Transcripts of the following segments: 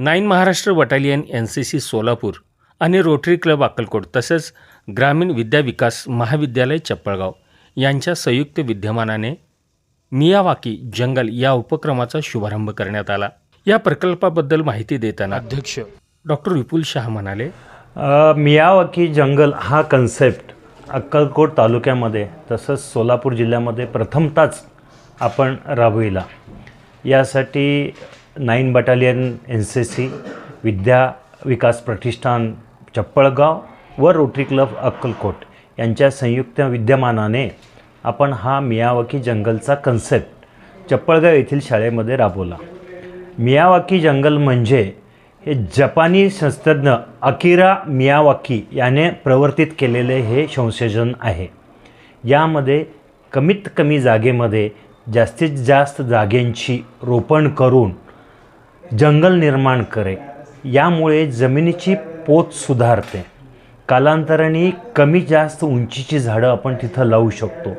Nine Maharashtra battalion N C C Solapur आणि rotary club Akkalkot तसेच ग्रामीण विद्या विकास महाविद्यालय चप्पळगाव यांच्या संयुक्त विद्यमानाने मियावाकी जंगल या उपक्रमाचा शुभारंभ करण्यात आला. या प्रकल्पाबद्दल माहिती देताना अध्यक्ष. डॉक्टर विपुल शहा म्हणाले मियावाकी जंगल हा कन्सेप्ट अक्कलकोट तालुक्यामध्ये तसंच सोलापूर जिल्ह्यामध्ये प्रथमताच आपण राबविला. यासाठी nine battalion N C C Vidya Vikas Pratishthan Chappalgaon व रोटरी क्लब अक्कलकोट यांच्या संयुक्त विद्यमानाने आपण हा मियावाकी जंगलचा कन्सेप्ट चप्पळगाव येथील शाळेमध्ये राबवला. मियावाकी जंगल म्हणजे हे जपानी शास्त्रज्ञ अकिरा मियावाकी याने प्रवर्तित केलेले हे संशोधन आहे. यामध्ये कमीत कमी जागेमध्ये जास्तीत जास्त जागेंची रोपण करून जंगल निर्माण करे यामुळे जमिनीची पोत सुधारते. कालांतराने कमी जास्त उंचीची झाडं आपण तिथं लावू शकतो.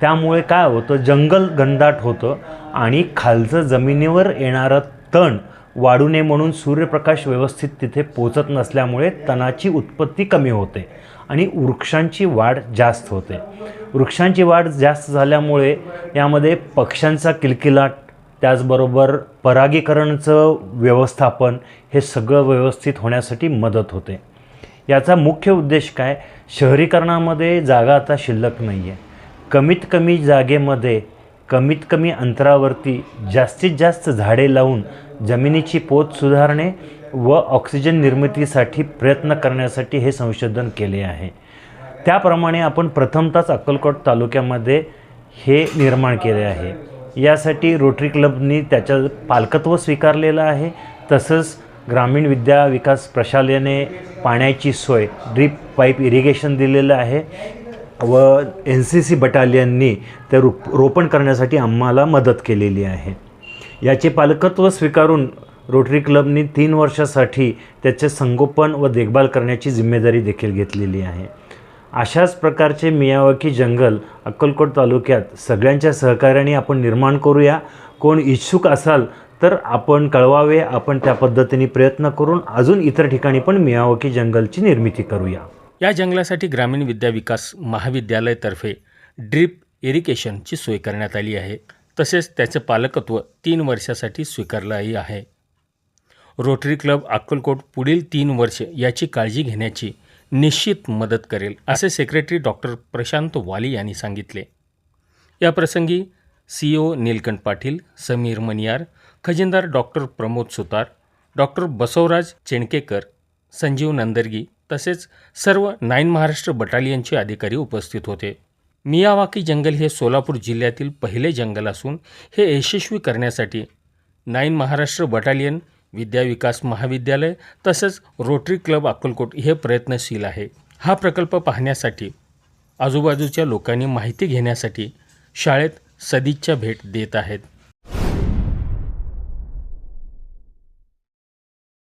त्यामुळे काय होतं जंगल घनदाट होतं आणि खालचं जमिनीवर येणारं तण वाढू नये म्हणून सूर्यप्रकाश व्यवस्थित तिथे पोचत नसल्यामुळे तणाची उत्पत्ती कमी होते आणि वृक्षांची वाढ जास्त होते. वृक्षांची वाढ जास्त झाल्यामुळे यामध्ये पक्ष्यांचा किलकिलाट त्याचबरोबर परागीकरणचं व्यवस्थापन हे सगळं व्यवस्थित होण्यासाठी मदत होते. याचा मुख्य उद्देश काय? शहरीकरणामध्ये जागा आता शिल्लक नाही आहे कमीत कमी जागेमध्ये कमीत कमी अंतरावरती जास्तीत जास्त झाडे लावून जमिनीची पोत सुधारणे व ऑक्सिजन निर्मितीसाठी प्रयत्न करण्यासाठी हे संशोधन केले आहे. त्याप्रमाणे आपण प्रथमतच अक्कलकोट तालुक्यामध्ये हे निर्माण केले आहे. यासाठी रोटरी क्लबनी त्याचं पालकत्व स्वीकारलेलं आहे. तसंच ग्रामीण विद्या विकास प्रशालेने पाण्याची सोय ड्रीप पाईप इरिगेशन दिलेलं आहे व एन सी सी बटालियननी ते रो रोपण करण्यासाठी आम्हाला मदत केलेली आहे. याचे पालकत्व स्वीकारून रोटरी क्लबनी तीन वर्षासाठी त्याचे संगोपन व देखभाल करण्याची जिम्मेदारी देखील घेतलेली आहे. अशाच प्रकारचे मियावाकी जंगल अक्कलकोट तालुक्यात सगळ्यांच्या सहकार्याने आपण निर्माण करूया. कोण इच्छुक असाल तर आपण कळवावे आपण त्या पद्धतीने प्रयत्न करून अजून इतर ठिकाणी पण मियावाकी जंगलची निर्मिती करूया. या जंगलासाठी ग्रामीण विद्या विकास महाविद्यालयातर्फे ड्रीप इरिगेशनची सोय करण्यात आली आहे. तसेच त्याचे पालकत्व तीन वर्षासाठी स्वीकारलंही आहे. रोटरी क्लब अक्कलकोट पुढील तीन वर्ष याची काळजी घेण्याची निश्चित मदत करेल असे सेक्रेटरी डॉक्टर प्रशांत वाली यांनी सांगितले. या प्रसंगी सी ओ नीलकंठ पाटील समीर मनियार खजिनदार डॉक्टर प्रमोद सुतार डॉक्टर बसवराज चेणकेकर संजीव नंदरगी तसेच सर्व नाईन महाराष्ट्र बटालियनचे अधिकारी उपस्थित होते. मियावाकी जंगल हे सोलापूर जिल्ह्यातील पहिले जंगल असून हे यशस्वी करण्यासाठी नाईन महाराष्ट्र बटालियन विद्या विकास महाविद्यालय तसंच रोटरी क्लब अक्कलकोट हे प्रयत्नशील आहे. हा प्रकल्प पाहण्यासाठी आजूबाजूच्या लोकांनी माहिती घेण्यासाठी शाळेत सदिच्छा भेट देत आहेत.